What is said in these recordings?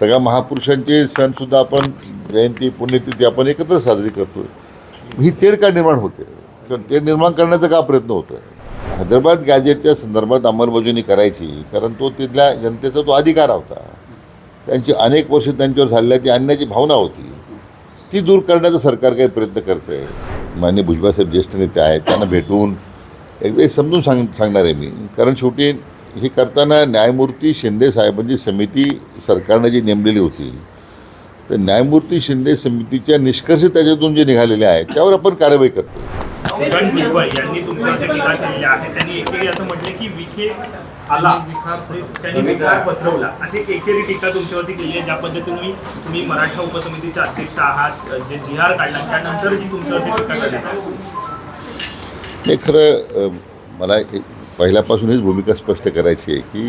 सगळ्या महापुरुषांचे सणसुद्धा आपण जयंती पुण्यतिथी आपण एकत्र साजरी करतो ही तेढ का निर्माण होते? किंवा तेढ निर्माण करण्याचा का प्रयत्न होतो हैदराबाद गॅजेटच्या संदर्भात अंमलबजावणी करायची कारण तो तिथल्या जनतेचा तो अधिकार होता. त्यांची अनेक वर्ष त्यांच्यावर झालेल्या ती अन्याची भावना होती. ती दूर करण्याचा सरकार काही प्रयत्न करते आहे भुजबळ साहेब ज्येष्ठ नेते आहेत त्यांना भेटून एकदा समजून सांग सांगणार आहे मी. कारण शेवटी हे करताना न्यायमूर्ती शिंदे साहेबांची समिती सरकारनं जी नेमलेली होती तर न्यायमूर्ती शिंदे समितीच्या निष्कर्ष त्याच्यातून जे निघालेले आहेत त्यावर आपण कारवाई करतो किरण भुजबळ यांनी तुमच्यावरती टीका केलेली आहे त्यांनी एकेरी असं म्हटले की विखे आला. त्यांनी विकार पसरवला. अशी एकेरी टीका तुमच्यावरती केली आहे ज्या पद्धतीने तुम्ही तुम्ही मराठा उपसमितीचे अध्यक्ष आहात जे जी आर काढला त्यानंतर जी तुमच्यावरती टीका करण्यात आली. खरं मला पहिल्यापासून पहिल्यापासूनच भूमिका स्पष्ट करायची आहे की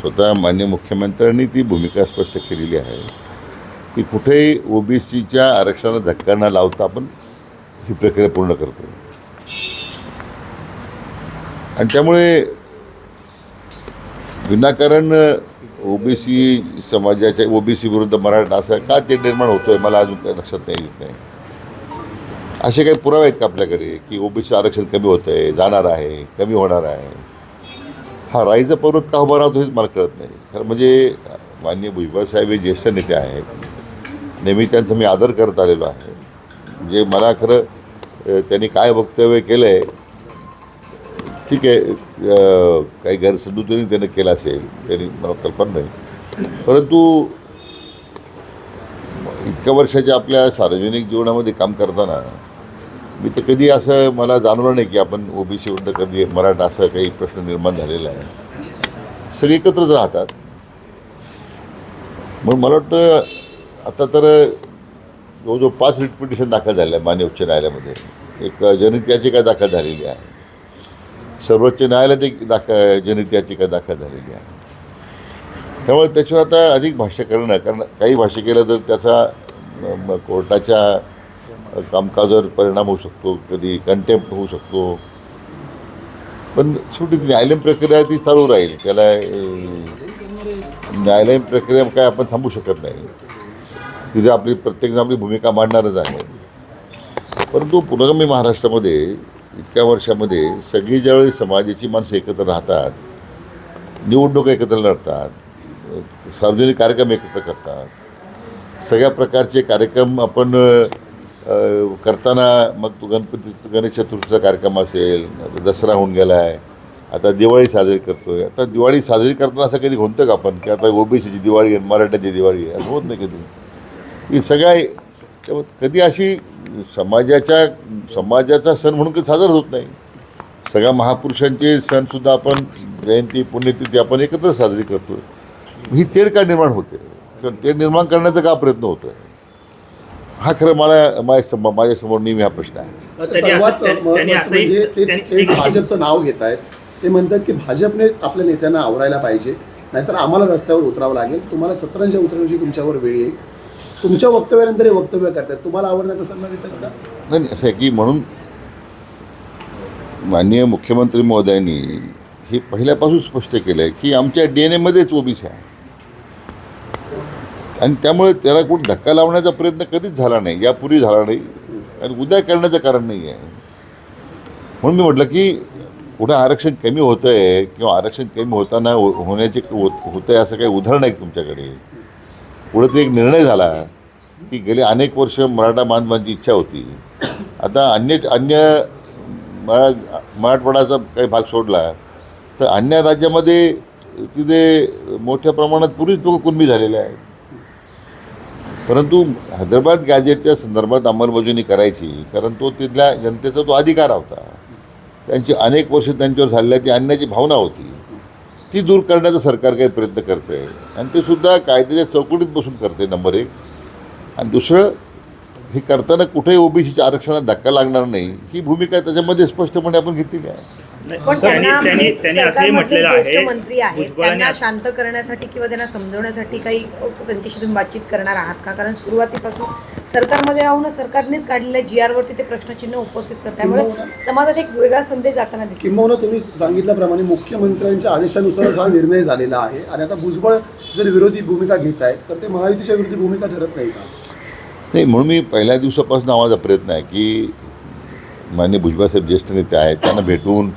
स्वतः मान्य मुख्यमंत्र्यांनी ती भूमिका स्पष्ट केलेली आहे की कुठेही ओबीसीच्या आरक्षणाला धक्का न लावता आपण ही प्रक्रिया पूर्ण करतो. आणि त्यामुळे विनाकारण ओबीसी समाजाच्या ओबीसी विरुद्ध मराठा असं का ते निर्माण होतो आहे मला अजून काही लक्षात नाही येत नाही. असे काही पुरावे आहेत का आपल्याकडे की ओबीसी आरक्षण कमी होतं आहे जाणार आहे कमी होणार आहे? हा राईचा पर्वत का उभा राहतो हेच मला कळत नाही. खरं म्हणजे माननीय भुजबळ साहेब हे ज्येष्ठ नेते आहेत. नेहमी त्यांचा मी आदर करत आलेलो आहे. म्हणजे मला खरं त्यांनी काय वक्तव्य केलं आहे ठीक आहे काही गैरसमजुतीने त्यानं केलं असेल त्यांनी मला कल्पना नाही. परंतु इतक्या वर्षाच्या आपल्या सार्वजनिक जीवनामध्ये काम करताना मी तर कधी असं मला जाणवलं नाही की आपण ओबीसी विरुद्ध कधी मराठा असं काही प्रश्न निर्माण झालेला आहे. सगळे एकत्रच राहतात. म्हणून मला वाटतं आता तर जवळजवळ पाच रिट पिटिशन दाखल आहे मान्य उच्च न्यायालयामध्ये एक जनहित याचिका दाखल झालेली आहे. सर्वोच्च न्यायालयात एक दाखल जनहित याचिका दाखल झालेली आहे. त्यामुळे त्याच्यावर आता अधिक भाष्य करणं कारण काही भाष्य केलं तर त्याचा कोर्टाच्या कामकाजावर परिणाम होऊ शकतो कधी कंटेम्प्ट होऊ शकतो. पण शेवटी न्यायालयीन प्रक्रिया ती चालू राहील. त्याला न्यायालयीन प्रक्रिया काय आपण थांबू शकत नाही. तिथे आपली प्रत्येकजण आपली भूमिका मांडणारच आहे. परंतु पुनर्गमी महाराष्ट्रामध्ये इतक्या वर्षामध्ये सगळी ज्यावेळी समाजाची माणसं एकत्र राहतात निवडणुका एकत्र लढतात सार्वजनिक कार्यक्रम एकत्र करतात सगळ्या प्रकारचे कार्यक्रम आपण करताना मग तो गणपती गणेश चतुर्थीचा कार्यक्रम असेल आता दसरा होऊन गेला आहे आता दिवाळी साजरी करतो आहे आता दिवाळी साजरी करताना असं कधी होतं का आपण? की आता ओबीसीची दिवाळी आहे मराठ्याची दिवाळी आहे असं होत नाही कधी? ही सगळ्या कधी अशी समाजाच्या समाजाचा सण म्हणून कधी साजरा होत नाही. सगळ्या महापुरुषांचे सणसुद्धा आपण जयंती पुण्यतिथी आपण एकत्र साजरी करतो ही तेढ का निर्माण होते? कारण तेढ निर्माण करण्याचा का प्रयत्न होतो आहे हा खरं मला माझ्या माझ्यासमोर नेहमी हा प्रश्न आहे. सर्वात असंही- म्हणजे ते भाजपचं नाव घेत आहेत. ते म्हणतात की भाजपने आपल्या नेत्यांना आवरायला पाहिजे. नाहीतर आम्हाला रस्त्यावर उतरावं लागेल. तुम्हाला सतरंजा उतरण्याची तुमच्यावर वेळ येईल. तुमच्या वक्तव्यानंतर हे वक्तव्य करतात. तुम्हाला आवडण्याचा सल्ला देतात का? नाही नाही, असं आहे की म्हणून माननीय मुख्यमंत्री महोदयांनी हे पहिल्यापासून स्पष्ट केलं आहे की आमच्या डी एन एमध्येच ओबीसी आहे. आणि त्यामुळे त्याला कुठं धक्का लावण्याचा प्रयत्न कधीच झाला नाही यापूर्वी झाला नाही आणि उद्या करण्याचं कारण नाही आहे म्हणून मी म्हटलं की कुठं आरक्षण कमी होतं आहे किंवा आरक्षण कमी होताना हो होण्याचे होतं आहे असं काही उदाहरण आहे तुमच्याकडे? पुढे ते एक निर्णय झाला की गेले अनेक वर्ष मराठा बांधवांची इच्छा होती. आता अन्य अन्य मरा मराठवाड्याचा काही भाग सोडला तर अन्य राज्यामध्ये तिथे मोठ्या प्रमाणात पूर्वीच लोक कुणबी झालेले आहेत. परंतु हैदराबाद गॅजेटच्या संदर्भात अंमलबजावणी करायची कारण तो तिथल्या जनतेचा तो अधिकार होता. त्यांची अनेक वर्ष त्यांच्यावर झालेल्या ती आणण्याची भावना होती. ती दूर करण्याचा सरकार काही प्रयत्न करते आहे आणि ते सुद्धा कायद्याच्या चौकटीत बसून करते नंबर एक. आणि दुसरं हे करताना कुठेही ओबीसीच्या आरक्षणात धक्का लागणार नाही ही भूमिका त्याच्यामध्ये स्पष्टपणे आपण घेतलेली आहे. पण सर, त्यांनी त्यांना त्यांनी म्हणजे त्यांनी असंही सरकारमधले म्हटलेलं ज्येष्ठ आहे मंत्री आहेत त्यांना शांत करण्यासाठी किंवा त्यांना समजवण्यासाठी काही त्यांच्याशी तुम्ही बातचीत करणार आहात का? कारण सुरुवातीपासून सरकारमध्ये राहूनच सरकारनेच काढलेल्या जी आरवरती ते प्रश्नचिन्ह उपस्थित करतात त्यामुळे समाजात एक वेगळा संदेश जाताना दिसतो किंबहुना तुम्ही सांगितल्याप्रमाणे मुख्यमंत्र्यांच्या आदेशानुसारच हा निर्णय झालेला आहे. आणि आता भुजबळ जर विरोधी भूमिका घेत आहेत तर ते महायुतीच्या विरोधी भूमिका ठरत नाही का? नाही म्हणून मी पहिल्या दिवसापासून आवाजा प्रयत्न आहे की मान्य भुजबळसाहेब ज्येष्ठ नेते आहेत त्यांना भेटून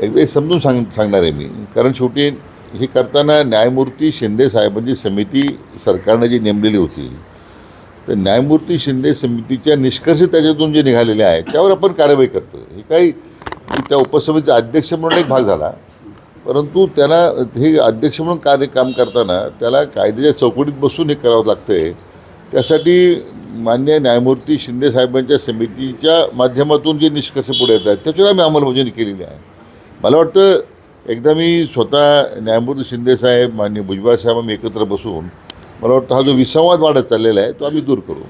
एकदा समजून सांग सांगणार आहे मी. कारण शेवटी हे करताना न्यायमूर्ती शिंदे साहेबांची समिती सरकारनं जी नेमलेली होती तर न्यायमूर्ती शिंदे समितीच्या निष्कर्ष त्याच्यातून जे निघालेले आहेत त्यावर आपण कारवाई करतो हे काही त्या उपसमितीचा अध्यक्ष म्हणून एक भाग झाला. परंतु त्याला हे अध्यक्ष म्हणून कार्य काम करताना त्याला कायद्याच्या चौकटीत बसून हे करावं लागतं आहे त्यासाठी मान्य न्यायमूर्ती शिंदे साहेबांच्या समितीच्या माध्यमातून जे निष्कर्ष पुढे येत आहेत त्याच्यावर आम्ही अंमलबजावणी केलेली आहे. मला वाटतं एकदा मी स्वतः न्यायमूर्ती शिंदेसाहेब मान्य भुजबळ साहेब आम्ही एकत्र बसून मला वाटतं हा जो विसंवाद वाढत चाललेला आहे तो आम्ही दूर करू.